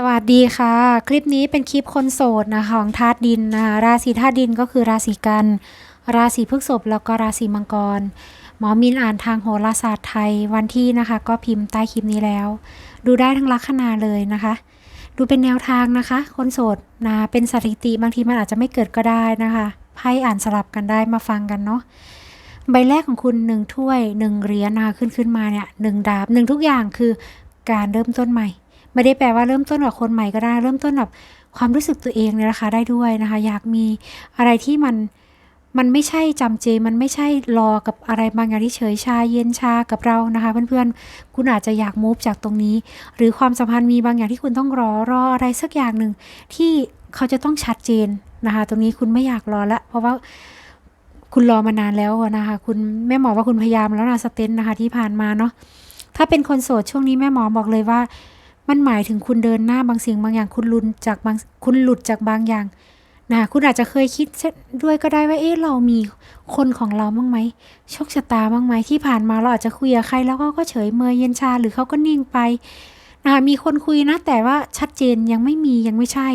สวัสดีค่ะ คลิปนี้เป็นคลิปคนโสดนะคะของธาตุดินนะคะราศีธาตุดินก็คือราศีกัน ราศีพฤษภแล้วก็ราศีมังกร หมอมินอ่านทางโหราศาสตร์ไทยวันที่นะคะ ก็พิมพ์ใต้คลิปนี้แล้ว ดูได้ทั้งลัคนาเลยนะคะ ดูเป็นแนวทางนะคะ คนโสดนะเป็นสถิติบางทีมันอาจจะไม่เกิดก็ได้นะคะไพ่อ่านสลับกันได้มาฟังกันเนาะใบแรกของคุณหนึ่งถ้วยหนึ่งเหรียญนะคะขึ้นขึ้นมาเนี่ยหนึ่งดาบหนึ่งทุกอย่างคือการเริ่มต้นใหม่ ไม่ได้แปลว่าเริ่มต้นกับคนใหม่ก็ได้ เริ่มต้นแบบความรู้สึกตัวเองเนี่ยนะคะได้ด้วยนะคะ อยากมีอะไรที่มันมันไม่ใช่จำเจ มันไม่ใช่รอกับอะไรบางอย่างที่เฉยชาเย็นชากับเรานะคะเพื่อนๆ คุณอาจจะอยากมูฟจากตรงนี้ หรือความสัมพันธ์มีบางอย่างที่คุณต้องรอรออะไรสักอย่างหนึ่งที่เขาจะต้องชัดเจนนะคะ ตรงนี้คุณไม่อยากรอละ เพราะว่าคุณรอมานานแล้วนะคะ คุณแม่หมอว่าคุณพยายามแล้วนะสเตนนะคะที่ผ่านมาเนาะถ้าเป็นคนโสดช่วงนี้แม่หมอบอกเลยว่า มันหมายถึงคุณเดินหน้าบางสิ่งบางอย่างคุณหลุดจากบางคุณหลุดจากบางอย่างนะคุณอาจจะเคยคิดด้วยก็ได้ว่าเอ๊ะเรามีคนของเราบ้างไหมโชคชะตาบ้างไหมที่ผ่านมาเราอาจจะคุยกับใครแล้วก็ก็เฉยเมยเย็นชาหรือเขาก็นิ่งไปนะคะมีคนคุยนะ แต่ว่าชัดเจนยังไม่มียังไม่ใช่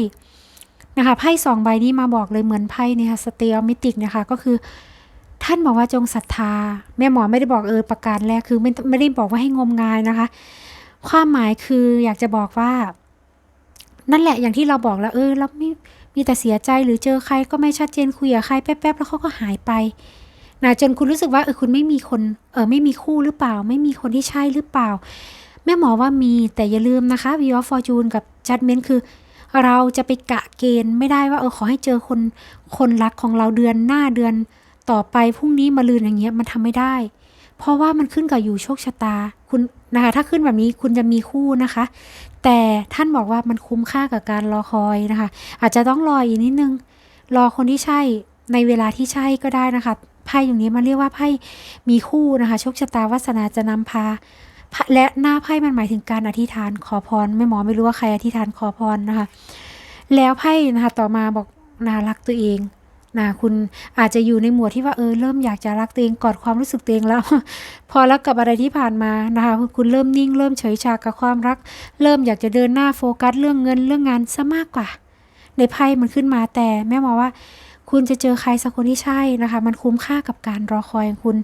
นะคะไพ่สองใบนี้มาบอกเลยเหมือนไพ่เนี่ยค่ะสเตียมิติกนะคะก็คือ ท่านบอกว่าจงศรัทธา แม่หมอไม่ได้บอกเออประการแรกคือไม่ไม่ได้บอกว่าให้งมงายนะคะ ความหมายคืออยากจะบอกว่า นั่นแหละอย่างที่เราบอกแล้ว เออเราไม่มีแต่เสียใจหรือเจอใครก็ไม่ชัดเจนคุยกับใครแป๊บๆแล้วเขาก็หายไปนะจนคุณรู้สึกว่าเออคุณไม่มีคนเออไม่มีคู่หรือเปล่า ไม่มีคนที่ใช่หรือเปล่า แม่หมอว่ามีแต่อย่าลืมนะคะ v ี of Fortune กับ Judgment คือ เราจะไปกะเกณฑ์ไม่ได้ว่าเออขอให้เจอคนคนรักของเราเดือนหน้าเดือนต่อไปพรุ่งนี้มาลืนอย่างเงี้ยมันทำไม่ได้ เพราะว่ามันขึ้นกับอยู่โชคชะตา คุณ นะคะ ถ้าขึ้นแบบนี้คุณจะมีคู่นะคะ แต่ท่านบอกว่ามันคุ้มค่ากับการรอคอยนะคะ อาจจะต้องรออีกนิดนึง รอคนที่ใช่ในเวลาที่ใช่ก็ได้นะคะไพ่อย่างนี้มันเรียกว่าไพ่มีคู่นะคะโชคชะตาวาสนาจะนำพาและหน้าไพ่มันหมายถึงการอธิษฐานขอพรไม่หมอไม่รู้ว่าใครอธิษฐานขอพรนะคะ แล้วไพ่นะคะต่อมาบอกนารักตัวเอง นะคุณอาจจะอยู่ในหมวดที่ว่าเออเริ่มอยากจะรักตัวเองกอดความรู้สึกตัวเองแล้ว พอรักกับอะไรที่ผ่านมานะคะคุณเริ่มนิ่งเริ่มเฉยชากับความรัก เริ่มอยากจะเดินหน้าโฟกัสเรื่องเงินเรื่องงานซะมากกว่า ในไพ่มันขึ้นมาแต่แม่มอว่าคุณจะเจอใครสักคนที่ใช่นะคะ มันคุ้มค่ากับการรอคอยของคุณ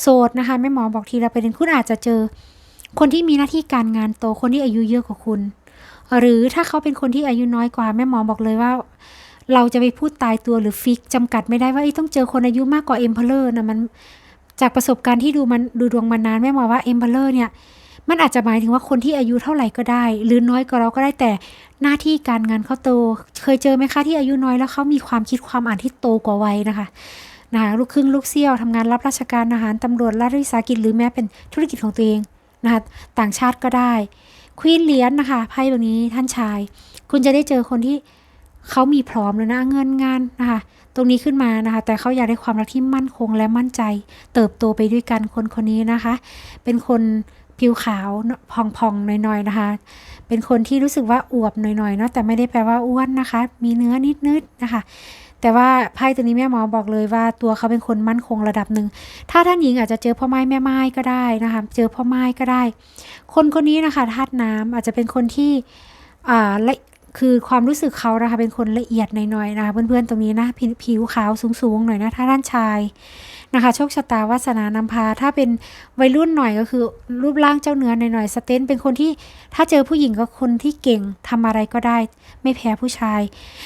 โสดนะคะแม่หมอบอกทีละประเด็นคุณอาจจะเจอ คนที่มีหน้าที่การงานโตคนที่อายุเยอะกว่าคุณ หรือถ้าเขาเป็นคนที่อายุน้อยกว่าแม่หมอบอกเลยว่า เราจะไปพูดตายตัวหรือฟิกจำกัดไม่ได้ว่าต้องเจอคนอายุมากกว่าเอ็มเพลเลอร์นะมันจากประสบการณ์ที่ดูมันดูดวงมานานแม่หมอว่าเอ็มเพลเลอร์เนี่ยมันอาจจะหมายถึงว่าคนที่อายุเท่าไหร่ก็ได้ หรือน้อยกว่าเราก็ได้แต่หน้าที่การงานเขาโต เคยเจอไหมคะที่อายุน้อยแล้วเขามีความคิดความอ่านที่โตกว่าวัยนะคะนะคะลูกครึ่งลูกเซี่ยวทำงานรับราชการอาหารตำรวจรัฐวิสาหกิจหรือแม้เป็นธุรกิจของตัวเองนะคะต่างชาติก็ได้ควีนเหรียญนะคะไพ่แบบนี้ท่านชาย คุณจะได้เจอคนที่ เขามีพร้อมแล้วนะเงินงานนะคะ ตรงนี้ขึ้นมานะคะ แต่เขาอยากได้ความรักที่มั่นคงและมั่นใจ เติบโตไปด้วยกันคนคนนี้นะคะ เป็นคนผิวขาวพองๆหน่อยๆนะคะ เป็นคนที่รู้สึกว่าอวบหน่อยๆเนาะแต่ไม่ได้แปลว่าอ้วนนะคะ มีเนื้อนิดๆนะคะแต่ว่าไพ่ตัวนี้แม่หมอบอกเลยว่าตัวเขาเป็นคนมั่นคงระดับหนึ่ง ถ้าท่านหญิงอาจจะเจอพ่อไม้แม่ไม้ก็ได้นะคะ เจอพ่อไม้ก็ได้ คนคนนี้นะคะธาตุน้ำอาจจะเป็นคนที่อ่าละ คือความรู้สึกเขานะคะเป็นคนละเอียดหน่อยๆนะคะเพื่อนๆตรงนี้นะผิวขาวสูงๆหน่อยนะถ้าท่านชายนะคะโชคชะตาวาสนานำพา ถ้าเป็นวัยรุ่นหน่อยก็คือ รูปร่างเจ้าเนื้อหน่อยๆสเตนเป็นคนที่ถ้าเจอผู้หญิงก็คนที่เก่งทำอะไรก็ได้ ไม่แพ้ผู้ชาย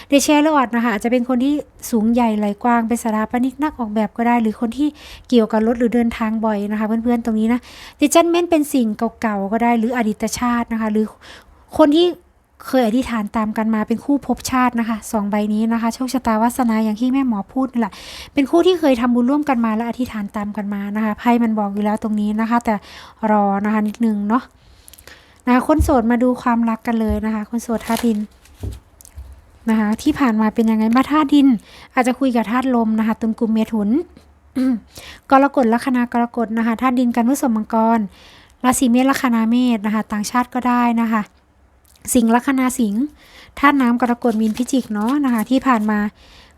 เดชแชร์ลอดนะคะอาจจะเป็นคนที่สูงใหญ่ไหลกว้างเป็นสถาปนิกนักออกแบบก็ได้ หรือคนที่เกี่ยวกับรถหรือเดินทางบ่อยนะคะ เพื่อนๆตรงนี้นะดิจันเมนเป็นสิ่งเก่าๆก็ได้หรืออดีตชาตินะคะ หรือคนที่ เคยอธิษฐานตามกันมาเป็นคู่ภพชาตินะคะสองใบนี้นะคะโชคชะตาวาสนาอย่างที่แม่หมอพูดนี่แหละเป็นคู่ที่เคยทำบุญร่วมกันมาและอธิษฐานตามกันมานะคะไพ่มันบอกอยู่แล้วตรงนี้นะคะ แต่รอนะคะนิดนึงเนาะนะคะคนโสดมาดูความรักกันเลยนะคะ คนโสดธาตุดินนะคะที่ผ่านมาเป็นยังไงมาธาตุดิน อาจจะคุยกับธาตุลมนะคะตุนกลุ่มเมถุนกรกฎลัคนากรกฎนะคะธาตุดินกันพฤษมังกรราศีเมษลัคนาเมษนะคะ ต่างชาติก็ได้นะคะ สิงห์ลัคนาสิงห์ธาตุน้ำกรกฎมีนพิจิกเนาะนะคะ ที่ผ่านมา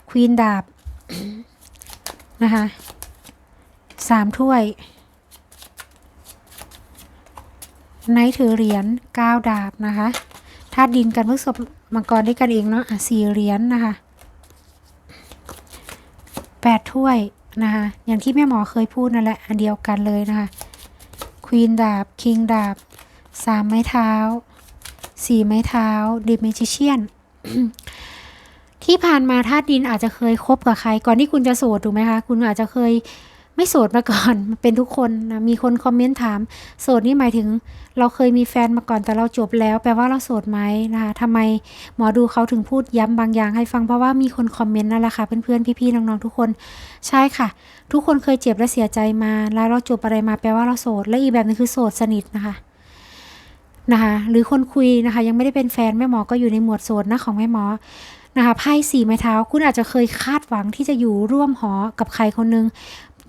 ควีนดาบนะคะสามถ้วยไนท์ถือเหรียญเก้าดาบนะคะธาตุดินกันพฤษภมังกรด้วยกันเองเนาะอะสี่เหรียญนะคะแปดถ้วยนะคะอย่างที่แม่หมอเคยพูดนั่นแหละอันเดียวกันเลยนะคะควีนดาบคิงดาบสามไม้เท้า สี่ไม้เท้าดิเมจิเชียนที่ผ่านมาธาตุดินอาจจะเคยคบกับใคร ก่อนที่คุณจะโสดถูกไหมคะ คุณอาจจะเคยไม่โสดมาก่อนเป็นทุกคนนะมีคนคอมเมนต์ถาม โสดนี่หมายถึง เราเคยมีแฟนมาก่อนแต่เราจบแล้ว แปลว่าเราโสดไหมนะคะทำไมหมอดูเขาถึงพูดย้ำบางอย่างให้ฟังเพราะว่ามีคนคอมเมนต์นั่นแหละค่ะเพื่อนๆพี่ๆน้องๆทุกคนใช่ค่ะ ทุกคนเคยเจ็บและเสียใจมา แล้วเราจบอะไรมาแปลว่าเราโสดและอีกแบบนึงคือโสดสนิทนะคะ นะคะหรือคนคุยนะคะยังไม่ได้เป็นแฟนแม่หมอก็อยู่ในหมวดโสดนะของแม่หมอนะคะไพ่สี่ไม้เท้าคุณอาจจะเคยคาดหวังที่จะอยู่ร่วมหอกับใครคนนึง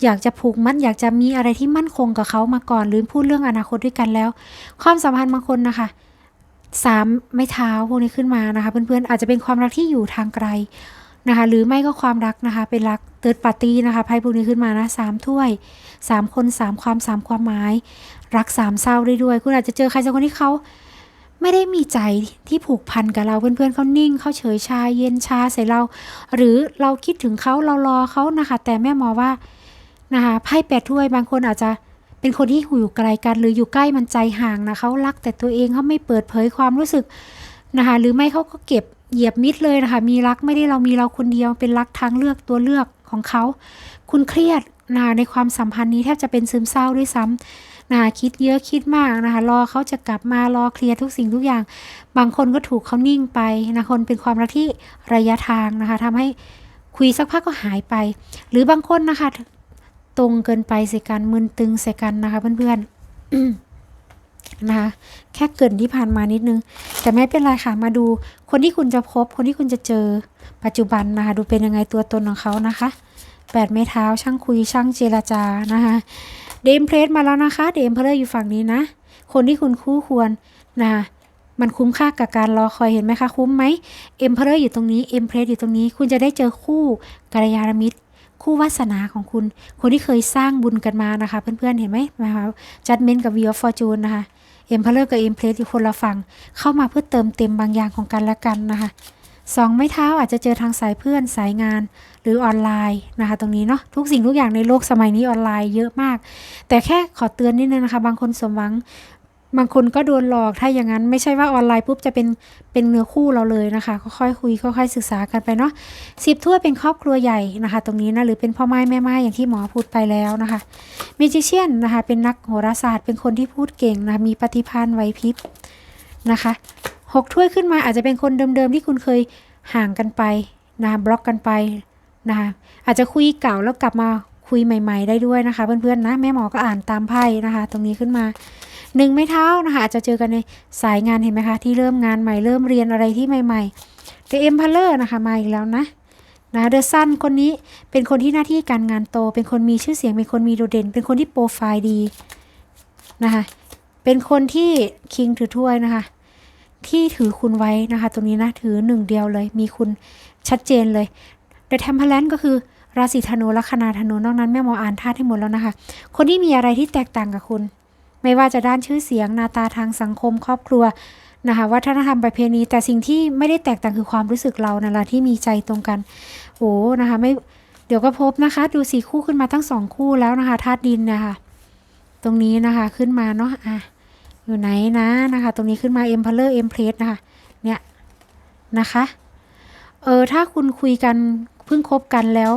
อยากจะผูกมัดอยากจะมีอะไรที่มั่นคงกับเขามาก่อน หรือพูดเรื่องอนาคตด้วยกันแล้ว ความสัมพันธ์บางคนนะคะสามไม้เท้าพวกนี้ขึ้นมานะคะ เพื่อนๆอาจจะเป็นความรักที่อยู่ทางไกล นะคะ หรือไม่ก็ความรักนะคะ เป็นรักเติร์ดปาร์ตี้นะคะไพ่พวกนี้ขึ้นมานะสามถ้วยสามคนสามความสามความหมาย รักสามเศร้าได้ด้วย คุณอาจจะเจอใครสักคนที่เขาไม่ได้มีใจที่ผูกพันกับเราเพื่อนๆเขานิ่งเขาเฉยชาเย็นชาใส่เรา หรือเราคิดถึงเขาเรารอเขานะคะ แต่แม่หมอว่านะคะไพ่แปดถ้วยบางคนอาจจะเป็นคนที่อยู่ไกลกันหรืออยู่ใกล้มันใจห่างนะเขารักแต่ตัวเองเขาไม่เปิดเผยความรู้สึกนะคะหรือไม่เขาก็เก็บ เหยียบมิดเลยนะคะ มีรักไม่ได้เรามีเราคนเดียวเป็นรักทางเลือกตัวเลือกของเขา คุณเครียดนะในความสัมพันธ์นี้แทบจะเป็นซึมเศร้าด้วยซ้ำนะคะคิดเยอะคิดมากนะคะรอเขาจะกลับมารอเคลียร์ทุกสิ่งทุกอย่าง บางคนก็ถูกเขานิ่งไปนะคนเป็นความรักที่ระยะทางนะคะทำให้คุยสักพักก็หายไป หรือบางคนนะคะ ตรงเกินไปใส่กันมึนตึงใส่กันนะคะเพื่อนๆ นะคะแค่เกินที่ผ่านมานิดนึง แต่ไม่เป็นไรค่ะมาดูคนที่คุณจะพบ คนที่คุณจะเจอปัจจุบันนะคะดูเป็นยังไงตัวตนของเขานะคะแปดไม้เท้าช่างคุยช่างเจรจานะคะเดมเพลสมาแล้วนะคะ เดมเพลสอยู่ฝั่งนี้นะ คนที่คุณคู่ควรนะคะมันคุ้มค่ากับการรอคอยเห็นไหมคะ คุ้มไหมเอ็มเพลอยู่ตรงนี้เอ็มเพลสอยู่ตรงนี้ คุณจะได้เจอคู่กัลยาณมิตร คู่วาสนาของคุณ คนที่เคยสร้างบุญกันมานะคะ เพื่อนๆเห็นไหมนะคะจัดเมนกับวีออฟฟอร์จูนนะคะเอ็มพาเลอร์กับเอ็มเพลสอยู่คนละฝั่งเข้ามาเพื่อเติมเต็มบางอย่างของกันและกันนะคะสองไม้เท้าอาจจะเจอทางสายเพื่อนสายงานหรือออนไลน์นะคะ ตรงนี้เนาะทุกสิ่งทุกอย่างในโลกสมัยนี้ออนไลน์เยอะมาก แต่แค่ขอเตือนนิดนึงนะคะ บางคนสมหวัง บางคนก็โดนหลอกถ้าอย่างนั้นไม่ใช่ว่าออนไลน์ปุ๊บจะเป็นเป็นเนื้อคู่เราเลยนะคะค่อยๆคุยค่อยๆศึกษากันไปเนาะสิบถ้วยเป็นครอบครัวใหญ่นะคะ ตรงนี้นะหรือเป็นพ่อไม้แม่ไม้อย่างที่หมอพูดไปแล้วนะคะมิจิเชียนนะคะเป็นนักโหราศาสตร์ เป็นคนที่พูดเก่งนะมีปฏิภาณไหวพริบนะคะหกถ้วยขึ้นมาอาจจะเป็นคนเดิมๆที่คุณเคยห่างกันไปนะบล็อกกันไปนะคะอาจจะคุยเก่าแล้วกลับมาคุยใหม่ ๆ ได้ด้วยนะคะ เพื่อนๆนะแม่หมอก็อ่านตามไพ่นะคะ ตรงนี้ขึ้นมา หนึ่งไม้เท้านะคะอาจจะเจอกันในสายงานเห็นไหมคะ ที่เริ่มงานใหม่เริ่มเรียนอะไรที่ใหม่ๆแต่เอ็มพัลเลอร์นะคะมาอีกแล้วนะนะเดอะซันคนนี้เป็นคนที่หน้าที่การงานโต เป็นคนมีชื่อเสียง เป็นคนมีโดดเด่น เป็นคนที่โปรไฟล์ดีนะคะเป็นคนที่คิงถือถ้วยนะคะ ที่ถือคุณไว้นะคะ ตรงนี้นะถือหนึ่งเดียวเลย มีคุณชัดเจนเลยเดอะเทมเพลนก็คือราศีธนูลัคนาธนูนอกนั้นแม่หมออ่านธาตุให้หมดแล้วนะคะ คนที่มีอะไรที่แตกต่างกับคุณ ไม่ว่าจะด้านชื่อเสียงหน้าตาทางสังคมครอบครัวนะคะวัฒนธรรมประเพณี แต่สิ่งที่ไม่ได้แตกต่างคือความรู้สึกเรานั่นแหละที่มีใจตรงกันโอ้นะคะไม่เดี๋ยวก็พบนะคะ ดูสี่คู่ขึ้นมาทั้งสองคู่แล้วนะคะธาตุดินนี่ยค่ะตรงนี้นะคะขึ้นมาเนาะอะอยู่ไหนนะนะคะ ตรงนี้ขึ้นมาเอ็มพลเลอร์เอ็มเพลสนะคะเนี่ยนะคะเออถ้าคุณคุยกันเพิ่งคบกันแล้ว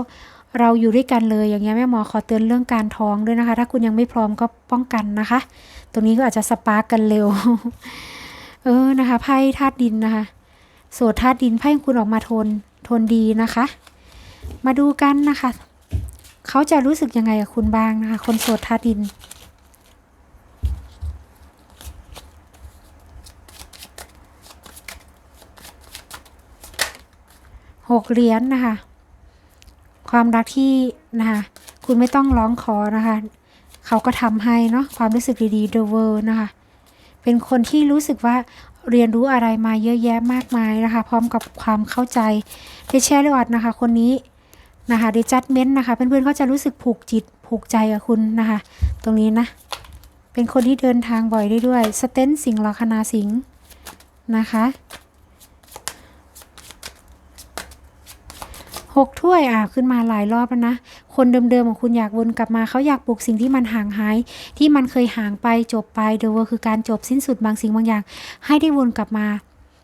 เราอยู่ด้วยกันเลยอย่างเงี้ยแม่หมอขอเตือนเรื่องการท้องด้วยนะคะ ถ้าคุณยังไม่พร้อมก็ป้องกันนะคะ ตรงนี้ก็อาจจะสปาร์กกันเร็ว เออนะคะไพ่ธาตุดินนะคะโสดธาตุดินไพ่ของคุณออกมาโทนโทนดีนะคะ มาดูกันนะคะ เขาจะรู้สึกยังไงกับคุณบ้างนะคะ คนโสดธาตุดินหกเหรียญนะคะ ความรักที่นะคะคุณไม่ต้องร้องขอนะคะ เขาก็ทำให้เนาะความรู้สึกดีๆ The World นะคะ เป็นคนที่รู้สึกว่าเรียนรู้อะไรมาเยอะแยะมากมายนะคะ พร้อมกับความเข้าใจเทเชอร์วัดนะคะ คนนี้นะคะเดจัดเมนต์นะคะเพื่อนๆเขาจะรู้สึกผูกจิตผูกใจกับคุณนะคะ ตรงนี้นะ เป็นคนที่เดินทางบ่อยได้ด้วยสเตนสิงห์ลัคนาสิงห์นะคะ หกถ้วยอะขึ้นมาหลายรอบแล้วนะ คนเดิมๆของคุณอยากวนกลับมาเขาอยากปลุกสิ่งที่มันห่างหาย ที่มันเคยห่างไปจบไปเดเวอร์คือการจบสิ้นสุดบางสิ่งบางอย่าง ให้ได้วนกลับมา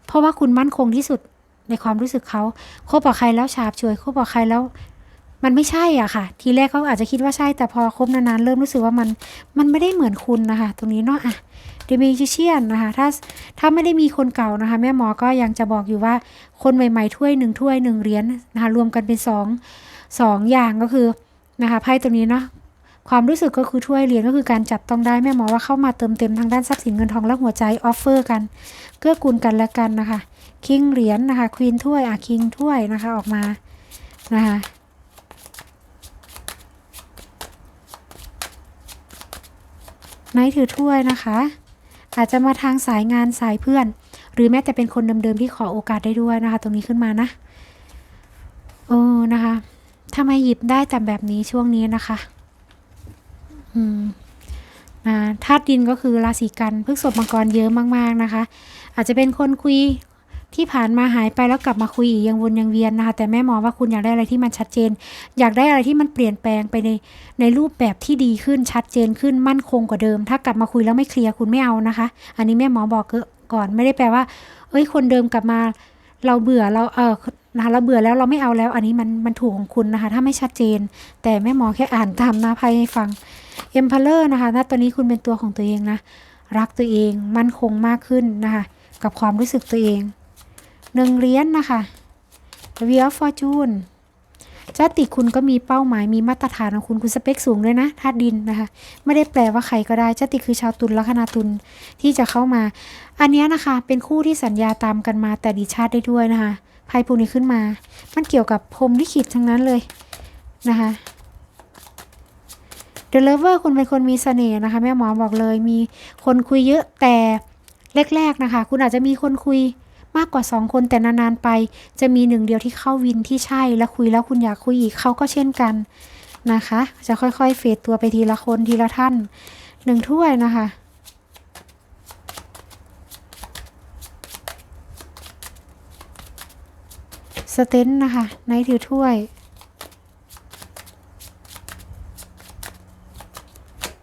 เพราะว่าคุณมั่นคงที่สุดในความรู้สึกเขาคบกับใครแล้วฉาบฉวยคบกับใครแล้ว มันไม่ใช่อะค่ะ ทีแรกเขาอาจจะคิดว่าใช่แต่พอคบนานๆเริ่มรู้สึกว่ามันมันไม่ได้เหมือนคุณนะคะ ตรงนี้เนาะอะ เดมิจิเชียนนะคะถ้าถ้าไม่ได้มีคนเก่านะคะ แม่หมอก็ยังจะบอกอยู่ว่าคนใหม่ๆถ้วยหนึ่งถ้วยหนึ่งเหรียญนะคะรวมกันเป็นสองสองอย่างก็คือนะคะไพ่ตัวนี้เนาะความรู้สึกก็คือถ้วยเหรียญก็คือการจับต้องได้แม่หมอว่าเข้ามาเติมเต็มทางด้านทรัพย์สินเงินทองและหัวใจออฟเฟอร์กัน เกื้อกูลกันและกันนะคะคิงเหรียญนะคะควีนถ้วยอะคิงถ้วยนะคะออกมานะคะไนท์ถือถ้วยนะคะ อาจจะมาทางสายงานสายเพื่อน หรือแม้แต่เป็นคนเดิมๆที่ขอโอกาสได้ด้วยนะคะ ตรงนี้ขึ้นมานะเออนะคะทำไมหยิบได้แต่แบบนี้ช่วงนี้นะคะ อืมนะธาตุดินก็คือราศีกันพฤกษบมังกรเยอะมากๆนะคะ อาจจะเป็นคนคุย ที่ผ่านมาหายไปแล้วกลับมาคุยอีกยังวนยังเวียนนะคะ แต่แม่มองว่าคุณอยากได้อะไรที่มันชัดเจน อยากได้อะไรที่มันเปลี่ยนแปลงไปในในรูปแบบที่ดีขึ้นชัดเจนขึ้นมั่นคงกว่าเดิม ถ้ากลับมาคุยแล้วไม่เคลียร์คุณไม่เอานะคะ อันนี้แม่หมอบอกก่อนไม่ได้แปลว่า เอ้ยคนเดิมกลับมาเราเบื่อเราเออนะคะเราเบื่อแล้วเราไม่เอาแล้ว อันนี้มันมันถูกของคุณนะคะ ถ้าไม่ชัดเจน แต่แม่หมอแค่อ่านตามหน้าไพ่ให้ฟังเอ็มพาเลอร์นะคะณตอนนี้คุณเป็นตัวของตัวเองนะรักตัวเองมั่นคงมากขึ้นนะคะกับความรู้สึกตัวเอง หนึ่งเหรียญนนะคะ w h e e l of Fortune ชาติคุณก็มีเป้าหมายมีมาตรฐานของคุณคุณสเปคสูงด้วยนะธาตุดินนะคะ ไม่ได้แปลว่าใครก็ได้ชาติคือชาวตุลลัคนาตุลที่จะเข้ามา อันนี้นะคะเป็นคู่ที่สัญญาตามกันมาแต่ดีชาติได้ด้วยนะคะไพ่พวกนี้ขึ้นมา มันเกี่ยวกับพรมลิขิตทั้งนั้นเลยนะคะ The Lover คุณเป็นคนมีเสน่ห์นะคะแม่หมอบอกเลยมีคนคุยเยอะแต่แรกๆนะคะ คุณอาจจะมีคนคุย มากกว่า 2 คนแต่นานๆไป จะมีหนึ่งเดียวที่เข้าวินที่ใช่แล้วคุยแล้วคุณอยากคุยอีกเขาก็เช่นกันนะคะ จะค่อยๆเฟดตัวไปทีละคนทีละท่านหนึ่งถ้วยนะคะสเตนนะคะไนท์ถือถ้วย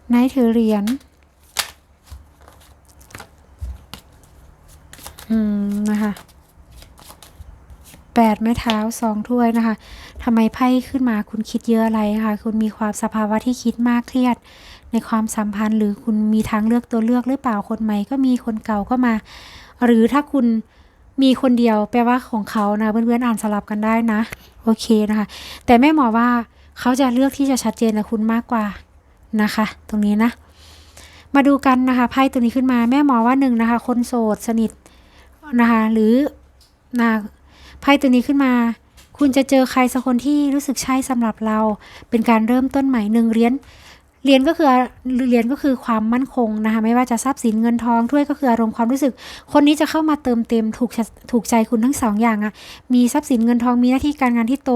ไนท์ถือเหรียญ แปดแม่เท้าสองถ้วยนะคะ ทำไมไพ่ขึ้นมาคุณคิดเยอะอะไรคะคุณมีความสภาวะที่คิดมากเครียด ในความสัมพันธ์หรือคุณมีทางเลือกตัวเลือกหรือเปล่าคนใหม่ก็มีคนเก่าก็มา หรือถ้าคุณมีคนเดียวแปลว่าของเขานะเพื่อนๆอ่านสลับกันได้นะ โอเคนะคะ แต่แม่หมอว่าเขาจะเลือกที่จะชัดเจนกับคุณมากกว่านะคะ ตรงนี้นะ มาดูกันนะคะไพ่ตัวนี้ขึ้นมาแม่หมอว่าหนึ่งนะคะ คนโสดสนิทนะคะ หรือนะ ไพ่ตัวนี้ขึ้นมา คุณจะเจอใครสักคนที่รู้สึกใช่สำหรับเรา เป็นการเริ่มต้นใหม่หนึ่งเหรียญเหรียญก็คือเหรียญก็คือความมั่นคงนะคะไม่ว่าจะทรัพย์สินเงินทองถ้วยก็คืออารมณ์ความรู้สึก คนนี้จะเข้ามาเติมเต็มถูกถูกใจคุณทั้งสองอย่างอะมีทรัพย์สินเงินทองมีหน้าที่การงานที่โต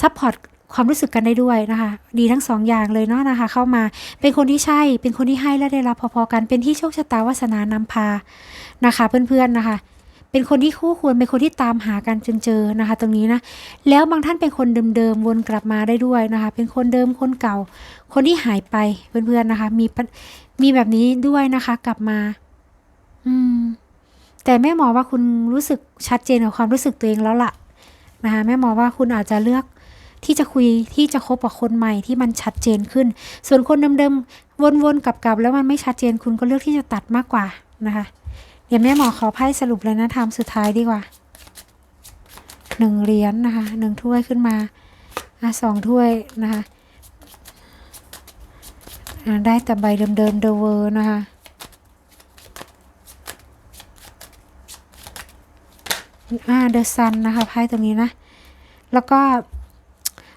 ซัพพอร์ตความรู้สึกกันได้ด้วยนะคะ ดีทั้งสองอย่างเลยเนาะนะคะ เข้ามาเป็นคนที่ใช่ เป็นคนที่ให้และได้รับพอๆกันเป็นที่โชคชะตาวาสนานำพานะคะ เพื่อนๆนะคะ เป็นคนที่คู่ควรเป็นคนที่ตามหากันจนเจอนะคะ ตรงนี้นะแล้วบางท่านเป็นคนเดิมๆวนกลับมาได้ด้วยนะคะ เป็นคนเดิมคนเก่า คนที่หายไปเพื่อนๆนะคะ มีมีแบบนี้ด้วยนะคะ กลับมา อืม แต่แม่หมอว่าคุณรู้สึกชัดเจนกับความรู้สึกตัวเองแล้วล่ะนะคะแม่หมอว่าคุณอาจจะเลือกที่จะคุยที่จะคบกับคนใหม่ที่มันชัดเจนขึ้น ส่วนคนเดิมๆวนๆกลับๆแล้วมันไม่ชัดเจนคุณก็เลือกที่จะตัดมากกว่านะคะ เดี๋ยวแม่หมอขอไพ่สรุปเลยนะทำสุดท้ายดีกว่าหนึ่งเหรียญนนะคะหนึ่งถ้วยขึ้นมาอะสองถ้วยนะคะได้แต่ใบเดิมๆเดเวอร์นะคะอ่าเดอะซันนะคะไพ่ตรงนี้นะ แล้วก็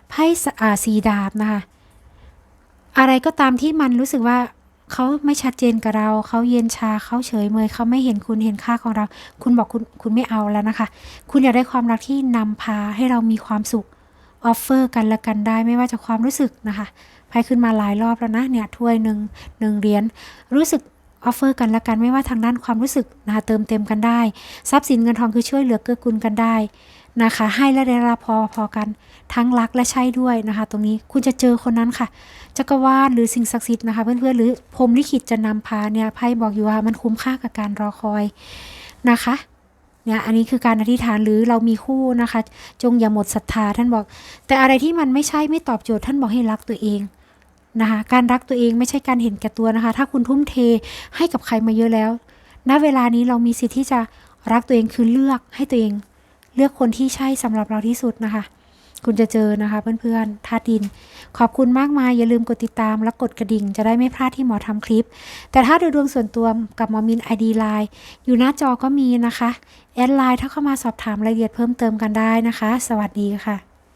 ไพ่อาสีดาบนะคะ อะไรก็ตามที่มันรู้สึกว่า เขาไม่ชัดเจนกับเรา เขาเย็นชาเขาเฉยเมย เขาไม่เห็นคุณเห็นค่าของเรา คุณบอกคุณคุณไม่เอาแล้วนะคะ คุณอยากได้ความรักที่นำพาให้เรามีความสุขออฟเฟอร์กันและกันได้ไม่ว่าจะความรู้สึกนะคะไพ่ขึ้นมาหลายรอบแล้วนะเนี่ยถ้วยหนึ่งหนึ่งเหรียญรู้สึกออฟเฟอร์กันและกันไม่ว่าทางด้านความรู้สึกนะคะเติมเต็มกันได้ ทรัพย์สินเงินทองคือช่วยเหลือเกื้อกูลกันได้ นะคะ ให้และได้รับพอพอกันทั้งรักและใช่ด้วยนะคะ ตรงนี้คุณจะเจอคนนั้นค่ะจักรวาลหรือสิ่งศักดิ์สิทธิ์นะคะ เพื่อนๆหรือพรมลิขิตจะนำพาเนี่ยไพ่บอกอยู่ว่ามันคุ้มค่ากับการรอคอยนะคะเนี่ยอันนี้คือการอธิษฐานหรือเรามีคู่นะคะ จงอย่าหมดศรัทธาท่านบอก แต่อะไรที่มันไม่ใช่ไม่ตอบโจทย์ท่านบอกให้รักตัวเองนะคะการรักตัวเองไม่ใช่การเห็นแก่ตัวนะคะ ถ้าคุณทุ่มเทให้กับใครมาเยอะแล้ว ณเวลานี้เรามีสิทธิ์ที่จะรักตัวเองคือเลือกให้ตัวเอง เลือกคนที่ใช่สำหรับเราที่สุดนะคะ คุณจะเจอนะคะเพื่อนๆธาตุดิน ขอบคุณมากมายอย่าลืมกดติดตามและกดกระดิ่ง จะได้ไม่พลาดที่หมอทำคลิป แต่ถ้าดูดวงส่วนตัวกับหมอมิน ID Line อยู่หน้าจอก็มีนะคะแอดไลน์ถ้าเข้ามาสอบถามรายละเอียดเพิ่มเติมกันได้นะคะ สวัสดีค่ะ